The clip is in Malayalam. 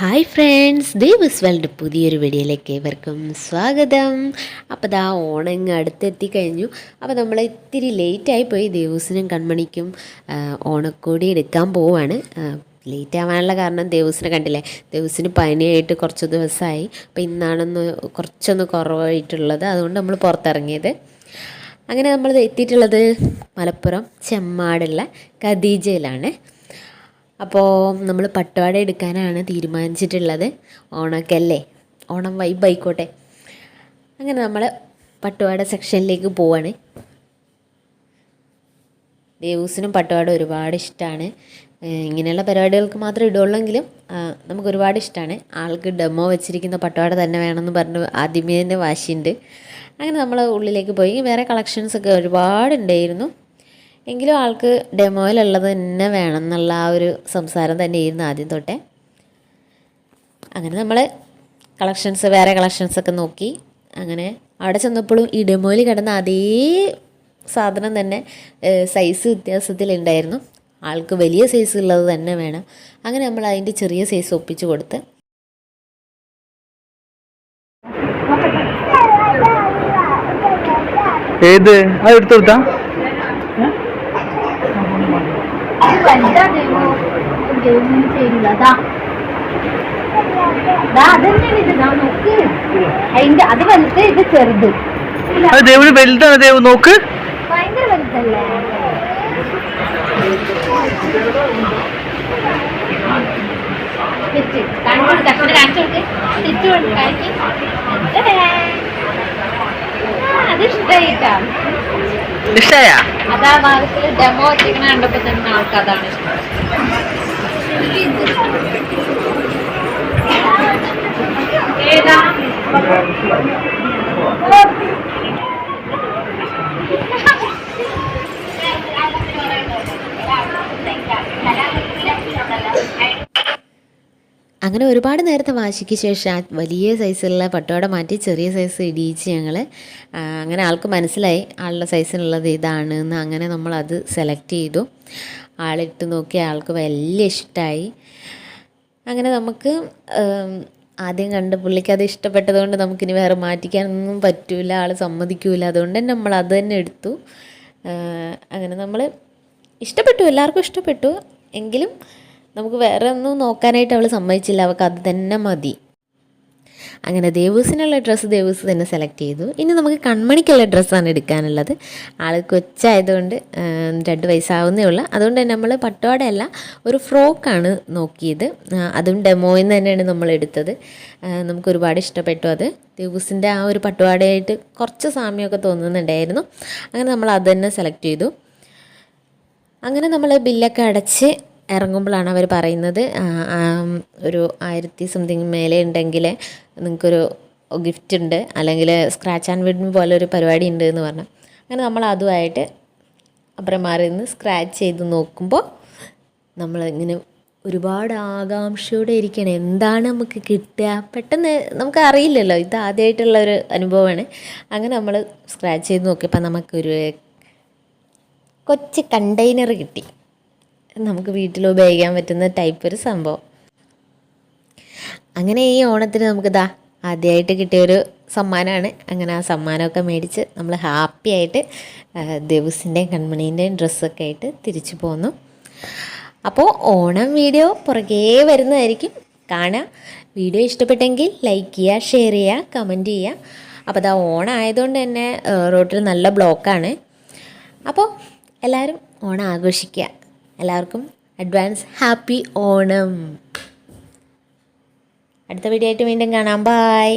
ഹായ് ഫ്രണ്ട്സ് ദേവസ് വേൾഡ് പുതിയൊരു വീഡിയോയിലേക്ക് ഏവർക്കും സ്വാഗതം. അപ്പോൾ ദാ ഓണങ്ങ് അടുത്തെത്തി കഴിഞ്ഞു. അപ്പോൾ നമ്മൾ ഇത്തിരി ലേറ്റായി പോയി. ദേവൂസിനും കൺമണിക്കും ഓണക്കോടി എടുക്കാൻ പോവാണ്. ലേറ്റ് ആവാനുള്ള കാരണം ദേവസിനെ കണ്ടില്ലേ? ദേവസിന് പനിയായിട്ട് കുറച്ച് ദിവസമായി അപ്പോൾ ഇന്നാണെന്ന് കുറച്ചൊന്ന് കുറവായിട്ടുള്ളത്. അതുകൊണ്ട് നമ്മൾ പുറത്തിറങ്ങിയത്. അങ്ങനെ നമ്മൾ എത്തിയിട്ടുള്ളത് മലപ്പുറം ചെമ്മാടുള്ള ഖദീജയിലാണ്. അപ്പോൾ നമ്മൾ പട്ടുപാട എടുക്കാനാണ് തീരുമാനിച്ചിട്ടുള്ളത്. ഓണക്കല്ലേ? ഓണം വൈബ് ആയിക്കോട്ടെ. അങ്ങനെ നമ്മൾ പട്ടുപാട സെക്ഷനിലേക്ക് പോവാണ്. ദേവൂസിനും പട്ടുപാട് ഒരുപാട് ഇഷ്ടമാണ് ഇങ്ങനെയുള്ള പരിപാടികൾക്ക് മാത്രം ഇടുള്ളെങ്കിലും നമുക്ക് ഒരുപാട് ഇഷ്ടമാണ് ആൾക്ക് ഡെമോ വെച്ചിരിക്കുന്ന പട്ടുപാട് തന്നെ വേണമെന്ന് പറഞ്ഞ് ആദ്യമേ തന്നെ വാശിയുണ്ട്. അങ്ങനെ നമ്മൾ ഉള്ളിലേക്ക് പോയി. വേറെ കളക്ഷൻസൊക്കെ ഒരുപാടുണ്ടായിരുന്നു. എങ്കിലും ആൾക്ക് ഡെമോയിലുള്ളത് തന്നെ വേണം എന്നുള്ള ആ ഒരു സംസാരം തന്നെയായിരുന്നു ആദ്യം തൊട്ടേ. അങ്ങനെ നമ്മൾ കളക്ഷൻസ് വേറെ കളക്ഷൻസൊക്കെ നോക്കി. അങ്ങനെ അവിടെ ചെന്നപ്പോഴും ഈ ഡെമോയിൽ കിടന്ന അതേ സാധനം തന്നെ സൈസ് വ്യത്യാസത്തിലുണ്ടായിരുന്നു. ആൾക്ക് വലിയ സൈസ് ഉള്ളത് തന്നെ വേണം. അങ്ങനെ നമ്മൾ അതിന്റെ ചെറിയ സൈസ് ഒപ്പിച്ച് കൊടുത്ത്. ഏത്? അത് എടുത്തു കൊടുത്താ വലുതാ ദൈവം ദൈവം ചെയ്യില്ല അതാ അതന്നെയാണ് ഇത്? ദാ നോക്ക്. അതിന്റെ അത് വലുത് ഇത് ചെറുത്. ഇല്ല, അത് ദേവിന് വലുതാണ് ദേവ് നോക്ക്. ഭയങ്കര വലുതല്ലേ? ഇഷ്ടായ? അതാ ഭാഗത്തിൽ ഡെമോ വെച്ചിരിക്കണ കണ്ടപ്പോ തന്നെ ആൾക്കതാണ് ഇഷ്ടം. ഏതാ അങ്ങനെ ഒരുപാട് നേരത്തെ വാശിക്ക് ശേഷം വലിയ സൈസിലുള്ള പട്ടോട മാറ്റി ചെറിയ സൈസ് ഇടിയിച്ച് ഞങ്ങൾ അങ്ങനെ ആൾക്ക് മനസ്സിലായി ആളുടെ സൈസിനുള്ളത് ഇതാണ് എന്ന് അങ്ങനെ നമ്മളത് സെലക്ട് ചെയ്തു. ആളിട്ട് നോക്കി ആൾക്ക് വലിയ ഇഷ്ടമായി അങ്ങനെ നമുക്ക് ആദ്യം കണ്ട് പുള്ളിക്ക് അത് ഇഷ്ടപ്പെട്ടതുകൊണ്ട് നമുക്കിനി വേറെ മാറ്റിക്കാനൊന്നും പറ്റൂല ആൾ സമ്മതിക്കൂല. അതുകൊണ്ട് തന്നെ നമ്മൾ അത് തന്നെ എടുത്തു. അങ്ങനെ നമ്മൾ ഇഷ്ടപ്പെട്ടു എല്ലാവർക്കും ഇഷ്ടപ്പെട്ടു. എങ്കിലും നമുക്ക് വേറെ ഒന്നും നോക്കാനായിട്ട് അവൾ സമ്മതിച്ചില്ല. അവൾക്ക് അത് തന്നെ മതി. അങ്ങനെ ദേവൂസിനുള്ള ഡ്രസ്സ് ദേവൂസ് തന്നെ സെലക്ട് ചെയ്തു. ഇനി നമുക്ക് കൺമണിക്കുള്ള ഡ്രസ്സാണ് എടുക്കാനുള്ളത്. ആൾ കൊച്ചായതുകൊണ്ട് രണ്ട് വയസ്സാവുന്നേ ഉള്ളൂ. അതുകൊണ്ട് തന്നെ നമ്മൾ പട്ടുപാടയല്ല ഒരു ഫ്രോക്കാണ് നോക്കിയത്. അതും ഡെമോയിൽ നിന്ന് തന്നെയാണ് നമ്മൾ എടുത്തത്. നമുക്ക് ഒരുപാട് ഇഷ്ടപ്പെട്ടു അത്. ദേവൂസിന്റെ ആ ഒരു പട്ടുപാടയായിട്ട് കുറച്ച് സാമ്യമൊക്കെ തോന്നുന്നുണ്ടായിരുന്നു. അങ്ങനെ നമ്മൾ അത് തന്നെ സെലക്ട് ചെയ്തു. അങ്ങനെ നമ്മൾ ബില്ലൊക്കെ അടച്ച് ഇറങ്ങുമ്പോഴാണ് അവർ പറയുന്നത് ഒരു ആയിരത്തി സംതിങ് മേലെ ഉണ്ടെങ്കിൽ നിങ്ങൾക്കൊരു ഗിഫ്റ്റ് ഉണ്ട് അല്ലെങ്കിൽ സ്ക്രാച്ച് ആൻഡ് വിൻ പോലെ ഒരു പരിപാടി ഉണ്ട് എന്ന് പറഞ്ഞു. അങ്ങനെ നമ്മൾ അതുമായിട്ട് അപ്പുറം മാറി നിന്ന് സ്ക്രാച്ച് ചെയ്ത് നോക്കുമ്പോൾ നമ്മൾ ഇങ്ങനെ ഒരുപാട് ആകാംക്ഷയോടെ ഇരിക്കണം എന്താണ് നമുക്ക് കിട്ടുക? പെട്ടെന്ന് നമുക്ക് അറിയില്ലല്ലോ ഇത് ആദ്യമായിട്ടുള്ള ഒരു അനുഭവമാണ്. അങ്ങനെ നമ്മൾ സ്ക്രാച്ച് ചെയ്ത് നോക്കിയപ്പോൾ നമുക്കൊരു കൊച്ചു കണ്ടെയ്നർ കിട്ടി. നമുക്ക് വീട്ടിൽ ഉപയോഗിക്കാൻ പറ്റുന്ന ടൈപ്പ് ഒരു സംഭവം. അങ്ങനെ ഈ ഓണത്തിന് നമുക്ക് ദാ ആദ്യമായിട്ട് കിട്ടിയൊരു സമ്മാനമാണ് അങ്ങനെ ആ സമ്മാനമൊക്കെ മേടിച്ച് നമ്മൾ ഹാപ്പി ആയിട്ട് ദിവസിന്റെയും കൺമണീന്റെയും ഡ്രസ്സൊക്കെ ആയിട്ട് തിരിച്ചു പോന്നു. അപ്പോൾ ഓണം വീഡിയോ പുറകേ വരുന്നതായിരിക്കും. കാണുക വീഡിയോ ഇഷ്ടപ്പെട്ടെങ്കിൽ ലൈക്ക് ചെയ്യുക ഷെയർ ചെയ്യുക കമന്റ് ചെയ്യുക. അപ്പോൾ അതാ ഓണം ആയതുകൊണ്ട് തന്നെ റോട്ടിൽ നല്ല ബ്ലോക്കാണ് അപ്പോൾ എല്ലാവരും ഓണം ആഘോഷിക്കുക. എല്ലാവർക്കും അഡ്വാൻസ് ഹാപ്പി ഓണം. അടുത്ത വീഡിയോ ആയിട്ട് വീണ്ടും കാണാം. ബായ്